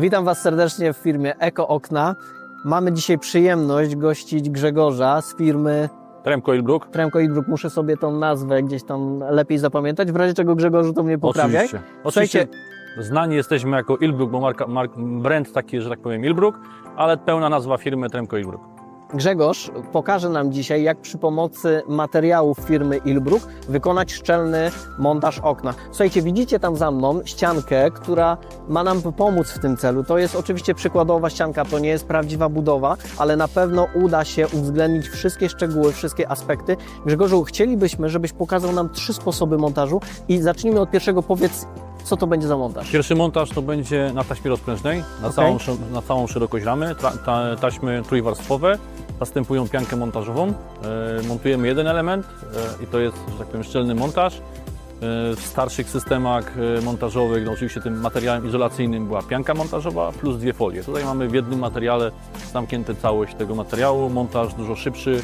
Witam Was serdecznie w firmie Eko Okna. Mamy dzisiaj przyjemność gościć Grzegorza z firmy Tremco Ilbrook. Tremko Ilbruk. Muszę sobie tą nazwę gdzieś tam lepiej zapamiętać. W razie czego Grzegorzu to mnie poprawiaj. Oczywiście. Oczywiście znani jesteśmy jako Ilbrook, bo marka, mark, brand taki, że tak powiem Ilbrook, ale pełna nazwa firmy Tremco Ilbrook. Grzegorz pokaże nam dzisiaj, jak przy pomocy materiałów firmy Ilbruk wykonać szczelny montaż okna. Słuchajcie, widzicie tam za mną ściankę, która ma nam pomóc w tym celu. To jest oczywiście przykładowa ścianka, to nie jest prawdziwa budowa, ale na pewno uda się uwzględnić wszystkie szczegóły, wszystkie aspekty. Grzegorzu, chcielibyśmy, żebyś pokazał nam trzy sposoby montażu i zacznijmy od pierwszego. Powiedz, co to będzie za montaż? Pierwszy montaż to będzie na taśmie rozprężnej, na, Okej. całą, na całą szerokość ramy. Ta, ta, taśmy trójwarstwowe zastępują piankę montażową. E, montujemy jeden element e, i to jest, że tak powiem, szczelny montaż. E, w starszych systemach montażowych, no oczywiście tym materiałem izolacyjnym była pianka montażowa plus dwie folie. Tutaj mamy w jednym materiale zamknięte całość tego materiału. Montaż dużo szybszy,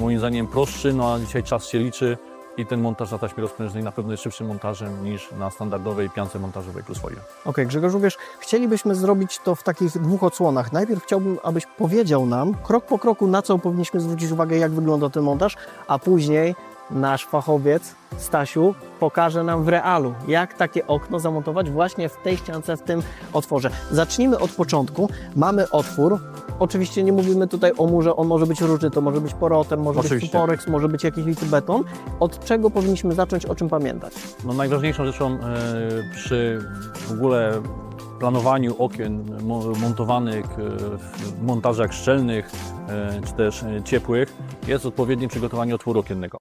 moim zdaniem prostszy, no a dzisiaj czas się liczy i ten montaż na taśmie rozprężnej na pewno jest szybszym montażem niż na standardowej piance montażowej plus folia. Okej, Grzegorzu, wiesz, chcielibyśmy zrobić to w takich dwóch odsłonach. Najpierw chciałbym, abyś powiedział nam krok po kroku, na co powinniśmy zwrócić uwagę, jak wygląda ten montaż, a później nasz fachowiec Stasiu pokaże nam w realu, jak takie okno zamontować właśnie w tej ściance, w tym otworze. Zacznijmy od początku. Mamy otwór. Oczywiście nie mówimy tutaj o murze, on może być różny, to może być porotem, może być Oczywiście. suporeks, może być jakiś licy beton. Od czego powinniśmy zacząć, o czym pamiętać? No, najważniejszą rzeczą e, przy w ogóle planowaniu okien mo- montowanych e, w montażach szczelnych e, czy też ciepłych jest odpowiednie przygotowanie otworu okiennego.